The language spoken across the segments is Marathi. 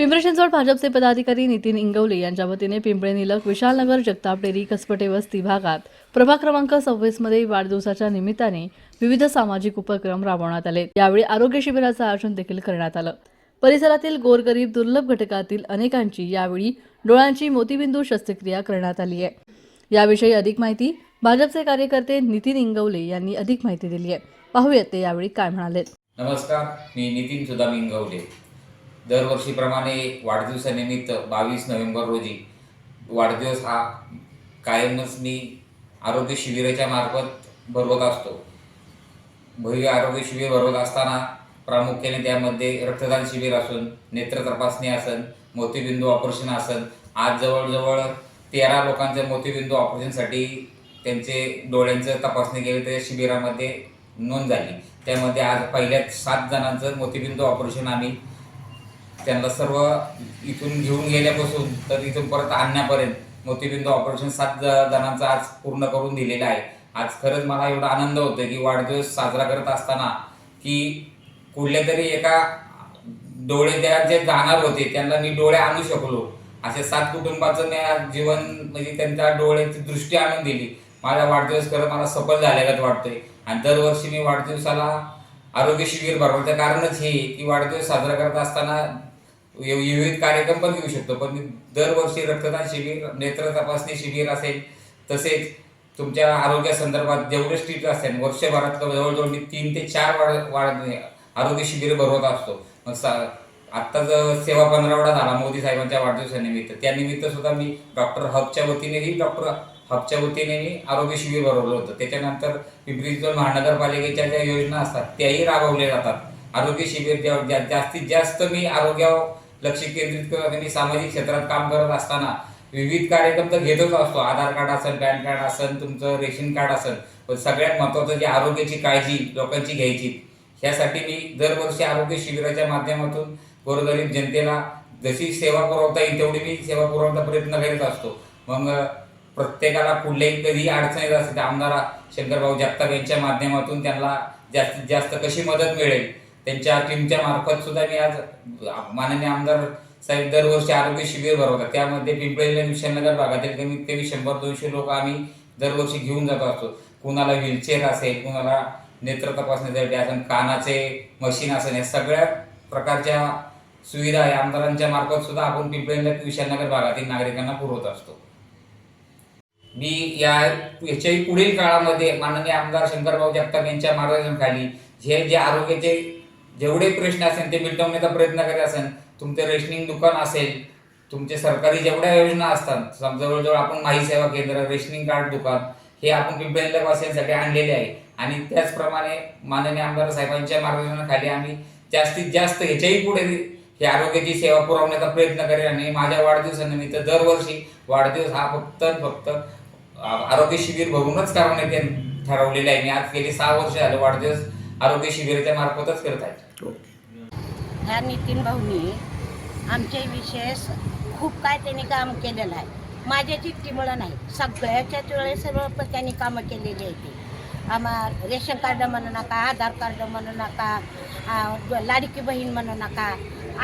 पिंपरी चिंचवड भाजपचे पदाधिकारी नितीन इंगवले यांच्या वतीने पिंपळे निलक विशालनगर जगताप डेरी कसपटे वस्ती भागात प्रभाग क्रमांक सव्वीसमध्ये वाढदिवसाच्या निमित्ताने विविध सामाजिक उपक्रम राबवण्यात आले. यावेळी आरोग्य शिबिराचं आयोजन देखील करण्यात आलं. परिसरातील गोरगरीब दुर्लभ घटकातील अनेकांची यावेळी डोळ्यांची मोतीबिंदू शस्त्रक्रिया करण्यात आली आहे. याविषयी अधिक माहिती भाजपचे कार्यकर्ते नितीन इंगवले यांनी अधिक माहिती दिली आहे. पाहूयात ते यावेळी काय म्हणाले नमस्कार मी नितीन सुदाम इंगवले. दरवर्षीप्रमाणे वाढदिवसानिमित्त बावीस नोव्हेंबर रोजी वाढदिवस हा कायमच मी आरोग्य शिबिराच्या मार्फत भरवत असतो. भव्य आरोग्य शिबिर भरवत असताना प्रामुख्याने त्यामध्ये रक्तदान शिबिर असून नेत्र तपासणी असन मोतीबिंदू ऑपरेशन असन आज जवळजवळ तेरा लोकांच्या मोतीबिंदू ऑपरेशनसाठी त्यांचे डोळ्यांचं तपासणी केली त्या शिबिरामध्ये नोंद झाली. त्यामध्ये आज पहिल्या सात जणांचं मोतीबिंदू ऑपरेशन आम्ही त्यांना सर्व इथून घेऊन गेल्यापासून तर इथून परत आणण्यापर्यंत मोतीबिंदू ऑपरेशन सात जणांचा जणांचं आज पूर्ण करून दिलेलं आहे. आज खरंच मला एवढा आनंद होतो की वाढदिवस साजरा करत असताना की कुठल्या तरी एका डोळे त्या जे जाणार होते त्यांना मी डोळे आणू शकलो. असे सात कुटुंबाचं मी जीवन म्हणजे त्यांच्या डोळ्याची दृष्टी आणून दिली. माझा वाढदिवस खरं मला सफल झालेलाच वाटतोय. आणि दरवर्षी मी वाढदिवसाला आरोग्य शिबिर भरवण्याचं कारणच हे की वाढदिवस साजरा करत असताना विविध कार्यक्रम पण घेऊ शकतो. पण दरवर्षी रक्तदान शिबिर नेत्र तपासणी शिबिर असेल तसेच तुमच्या आरोग्यासंदर्भात जेवढे स्ट्रीट असेल वर्षभरात जवळजवळ मी तीन ते चार वाढ वाढ आरोग्य शिबिर भरवत असतो. मग सा आत्ता जर सेवा पंधरावडा झाला मोदी साहेबांच्या वाढदिवसानिमित्त त्यानिमित्त सुद्धा मी डॉक्टर हबच्या वतीनेही डॉक्टर हबच्या वतीने मी आरोग्य शिबिर भरवलं होतं. त्याच्यानंतर पिंपरी चिंचवड महानगरपालिकेच्या ज्या योजना असतात त्याही राबवल्या जातात. आरोग्य शिबिर ज्या- ज्या- जास्तीत जास्त मी आरोग्यावर लक्ष केंद्रित करत मी सामाजिक क्षेत्रात काम करत असताना विविध कार्यक्रम तर घेतच असतो. आधार कार्ड असेल पॅन कार्ड असेल तुमचं रेशन कार्ड असेल. पण सगळ्यात महत्त्वाचं जे आरोग्याची काळजी लोकांची घ्यायची ह्यासाठी मी दरवर्षी आरोग्य शिबिराच्या माध्यमातून गोरगरीब जनतेला जशी सेवा पुरवता येईल तेवढी मी सेवा पुरवण्याचा प्रयत्न करीत असतो. मग प्रत्येकाला कुठल्याही कधी अडचण येत असते तर आमदार शंकरभाऊ जगताप यांच्या माध्यमातून त्यांना जास्तीत जास्त कशी मदत मिळेल? त्यांच्या टीमच्या मार्फत सुद्धा मी आज माननीय आमदार साहेब दरवर्षी आरोग्य शिबिर भरवतात. त्यामध्ये पिंपळी विशालनगर भागातील कमीत कमी शंभर दोनशे लोक आम्ही दरवर्षी घेऊन जात असतो. कुणाला व्हीलचेअर असेल कुणाला नेत्र तपासण्यासाठी असेल कानाचे मशीन असेल या सगळ्या प्रकारच्या सुविधा या आमदारांच्या मार्फत सुद्धा आपण पिंपळी विशालनगर भागातील नागरिकांना पुरवत असतो. मी या याच्याही पुढील काळामध्ये माननीय आमदार शंकरभाऊ जगताप यांच्या मार्गदर्शनाखाली हे जे आरोग्याचे जेवढे प्रश्न असेल ते मिटवण्याचा प्रयत्न करीत असेल तुमचं रेशनिंग दुकान असेल तुमचे सरकारी जेवढ्या योजना असतात सम- जवळजवळ आपण माही सेवा केंद्र रेशनिंग कार्ड दुकान हे आपण पिंपळी वासियांसाठी आणलेले आहे. आणि त्याचप्रमाणे माननीय आमदार साहेबांच्या मार्गदर्शनाखाली आम्ही जास्तीत जास्त ह्याच्याही पुढे हे आरोग्याची सेवा पुरवण्याचा प्रयत्न करेल आणि माझ्या वाढदिवसानिमित्त दरवर्षी वाढदिवस हा फक्त फक्त आरोग्य शिबिर भरूनच करण्यात येत- ठरवलेलं आहे. मी आज गेली सहा वर्ष झालं वाढदिवस आरोग्य शिबिराच्या मार्फतच करत आहेत. ह्या नितीन भाऊनी आमचे विशेष खूप काय त्यांनी काम केलेलं आहे. माझ्या चिठ्ठीमुळं नाही सगळ्याच्याच वेळेस सर्व त्यांनी कामं केलेली आहे ती. आम्हा रेशन कार्ड म्हणू नका आधार कार्ड म्हणू नका लाडकी बहीण म्हणू नका.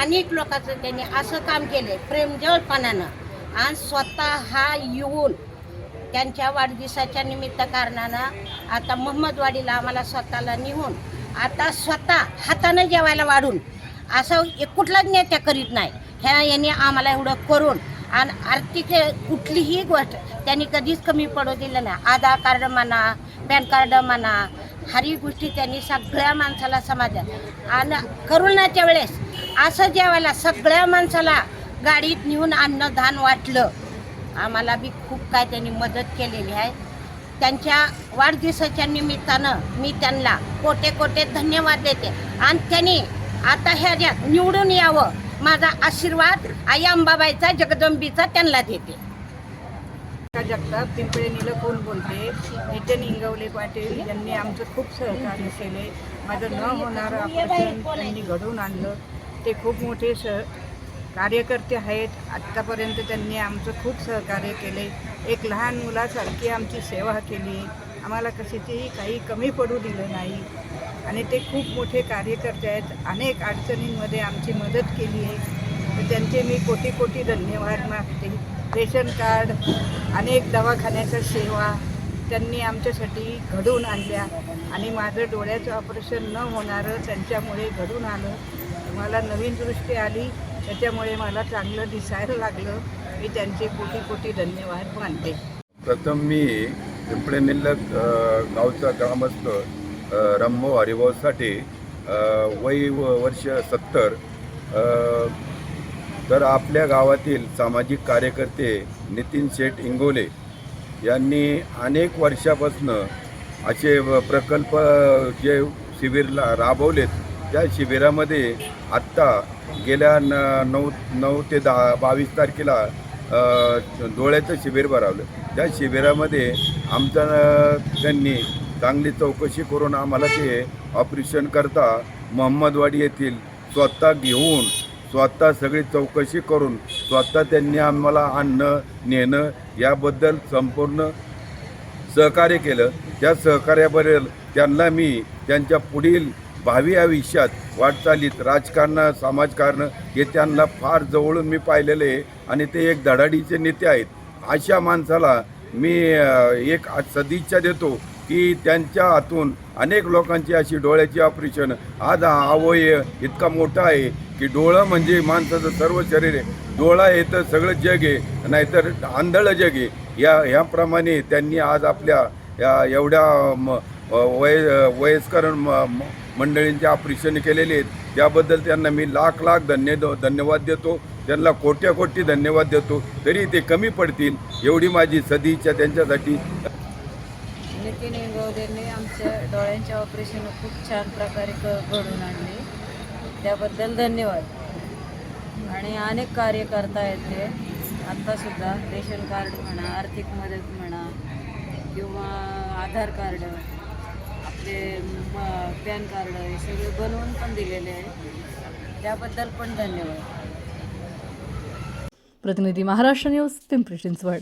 अनेक लोकांचं त्यांनी असं काम केलं आहे प्रेमजळपणानं आणि स्वतः हा येऊन त्यांच्या वाढदिवसाच्या निमित्त कारणानं आता महम्मदवाडीला आम्हाला स्वतःला निघून आता स्वतः हातानं जेवायला वाढून असं एक कुठलाच नेत्या करीत नाही. ह्या यांनी आम्हाला एवढं करून आणि आर्थिक कुठलीही गोष्ट त्यांनी कधीच कमी पडू दिलं नाही. आधार कार्ड म्हणा पॅन कार्ड म्हणा हरी गोष्टी त्यांनी सगळ्या माणसाला समाजात आणि करोनाच्या वेळेस असं जेवायला सगळ्या माणसाला गाडीत नेऊन अन्नधान वाटलं. आम्हाला बी खूप काय त्यांनी मदत केलेली आहे. त्यांच्या वाढदिवसाच्या निमित्तानं मी त्यांना कोटे कोटे धन्यवाद देते. आणि त्यांनी आता ह्याच्यात निवडून यावं माझा आशीर्वाद आई अंबाबाईचा जगदंबीचा त्यांना देते. जगताप पिंपळे निलकोण बोलते? नितीन इंगवले पाटील यांनी आमचं खूप सहकार्य केले. माझं न होणारं त्यांनी घडवून आणलं. ते खूप मोठे सह कार्यकर्ते आहेत. आत्तापर्यंत त्यांनी आमचं खूप सहकार्य केले. एक लहान मुलासारखी आमची सेवा केली. आम्हाला कशाचीही काही कमी पडू दिलं नाही. आणि ते खूप मोठे कार्यकर्ते आहेत. अनेक अडचणींमध्ये आमची मदत केली आहे. तर त्यांचे मी कोटी कोटी धन्यवाद मागते. रेशन कार्ड अनेक दवाखान्याच्या सेवा त्यांनी आमच्यासाठी घडून आणल्या. आणि माझं डोळ्याचं ऑपरेशन न होणारं त्यांच्यामुळे घडून आलं. मला नवीन दृष्टी आली. त्याच्यामुळे मला चांगलं दिसायला लागलं. मी त्यांचे कोटी कोटी धन्यवाद मानते. प्रथम मी पिंपळे निल्लक गावचा ग्रामस्थ रम्मो हरिभाऊ वय वर्ष सत्तर तर आपल्या गावातील सामाजिक कार्यकर्ते नितीन शेठ इंगोले यांनी अनेक वर्षापासून असे प्रकल्प जे शिबिरला राबवलेत त्या शिबिरामध्ये आत्ता गेल्या न नऊ नऊ ते दहा बावीस तारखेला डोळ्याचं शिबिर भरावलं. त्या शिबिरामध्ये आमच्या त्यांनी चांगली चौकशी करून आम्हाला ते ऑपरेशन करता मोहम्मदवाडी येथील स्वतः घेऊन स्वतः सगळी चौकशी करून स्वतः त्यांनी आम्हाला आणणं नेणं याबद्दल संपूर्ण सहकार्य केलं. त्या सहकार्याबद्दल त्यांना मी त्यांच्या पुढील भावी आयुष्यात वाटचालीत राजकारण समाजकारण हे त्यांना फार जवळून मी पाहिलेले आहे आणि ते एक धडाडीचे नेते आहेत. अशा माणसाला मी एक सदिच्छा देतो की त्यांच्या हातून अनेक लोकांची अशी डोळ्याची ऑपरेशन. आज हा अवयव इतका मोठा आहे की डोळं म्हणजे माणसाचं सर्व शरीर आहे. डोळा आहे तर सगळं जग आहे नाहीतर आंधळं जग आहे. या ह्याप्रमाणे त्यांनी आज आपल्या या एवढ्या म- वय वयस्कर म- मंडळींचे ऑपरेशन केलेले आहेत. त्याबद्दल त्यांना मी लाख लाख धन्य धन्यवाद देतो. त्यांना कोट्या कोटी धन्यवाद देतो. तरी ते कमी पडतील एवढी माझी सदिच्छा त्यांच्यासाठी. नितीन इंगवलेंनी आमच्या डोळ्यांचे ऑपरेशन खूप छान प्रकारे क घडून आणले. त्याबद्दल धन्यवाद. आणि अनेक कार्य आहेत ते. आत्तासुद्धा रेशन कार्ड म्हणा आर्थिक मदत म्हणा किंवा आधार कार्ड ते पॅन कार्ड हे सगळे बनवून पण दिलेले आहे. त्याबद्दल पण धन्यवाद. प्रतिनिधी महाराष्ट्र न्यूज पिंपरी चिंचवड.